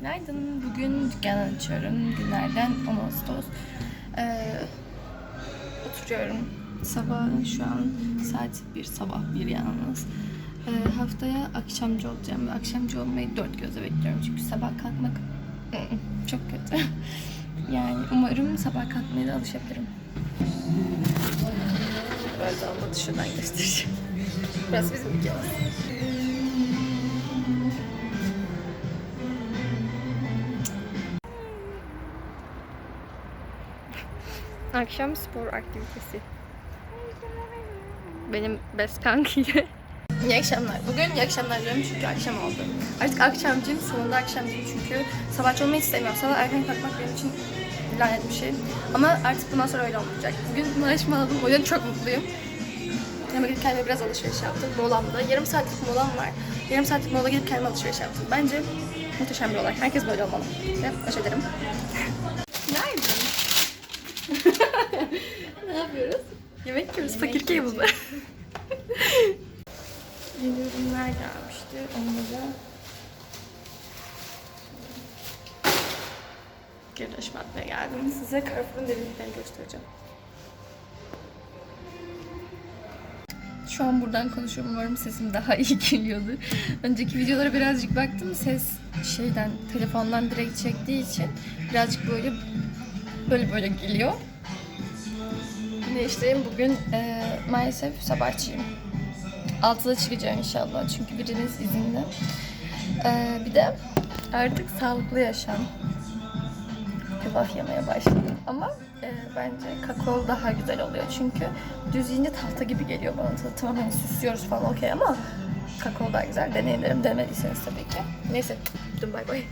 Günaydın. Bugün dükkan açıyorum. Günlerden 10 Ağustos. Ee, oturuyorum. Sabah şu an saat bir sabah bir yalnız. Ee, haftaya akşamcı olacağım akşamcı olmayı dört gözle bekliyorum. Çünkü sabah kalkmak ı-ı, çok kötü. Yani umarım sabah kalkmaya da alışabilirim. Böyle olmadı şuradan göstereceğim. Burası bizim dükkanımız. Akşam spor aktivitesi. Benim best kankiyle. İyi akşamlar. Bugün iyi akşamlar diyorum çünkü akşam oldu. Artık akşamcıyım, sonunda akşamcıyım çünkü sabahçı olmayı istemiyorum. Sabah erken kalkmak benim için lanet bir şey. Ama artık bundan sonra öyle olmayacak. Bugün maaşımı aldım, o yüzden çok mutluyum. Ama gidip kendime biraz alışveriş yaptım molamda. Yarım saatlik molam var. Yarım saatlik mola gidip kendime alışveriş yaptım. Bence muhteşem bir olay. Herkes böyle olmalı. Ve baş ederim. Ne yapıyoruz? Yemek yiyoruz. Fakir Cable'da. Yeni ürünler gelmişti. Onları geri atmaya geldim. Size Carrefour'un derinliklerini göstereceğim. Şu an buradan konuşuyorum. Umarım sesim daha iyi geliyordur. Önceki videolara birazcık baktım. Ses şeyden, telefondan direkt çektiği için birazcık böyle böyle böyle geliyor. İşteyim. Bugün e, maalesef sabahçıyım. 6'da çıkacağım inşallah. Çünkü biriniz izinli. E, bir de artık sağlıklı yaşam. Yulaf yemeye başladım. Ama e, bence kakao daha güzel oluyor. Çünkü düz yiyince tahta gibi geliyor bana tadı. Tamam hani süslüyoruz falan okey ama kakao daha güzel. Deneyin derim. Denemediyseniz tabii ki. Neyse. Dün bay bay.